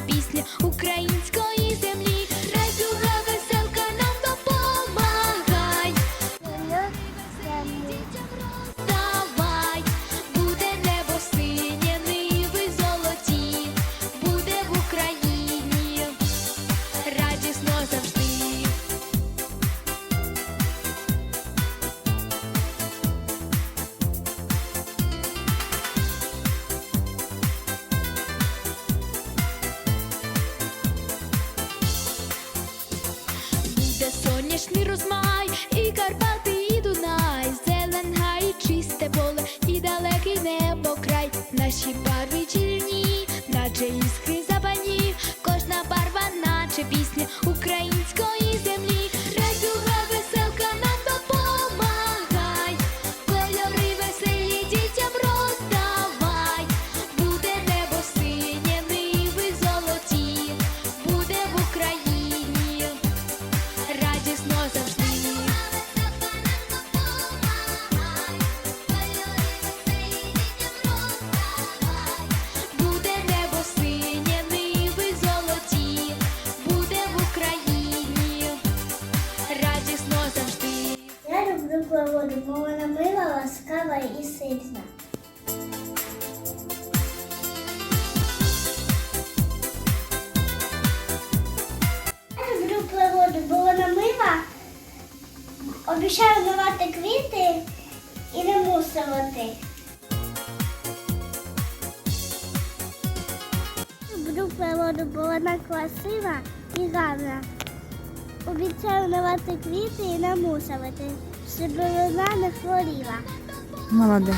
пісня українською. Безкінечний розмай, і Карпати, і Дунай, Зеленга, і чисте поле, і далекий небо край. Наші барви чільні, наче іскри Люблю природу, бо вона мила, ласкава і сильна. Бо вона мила. Обіцяю давати квіти і не мусувати. Люблю природу, бо вона красива і гарна. Обіцяю давати квіти і намусувати, щоб вона не хворіла. Молодець.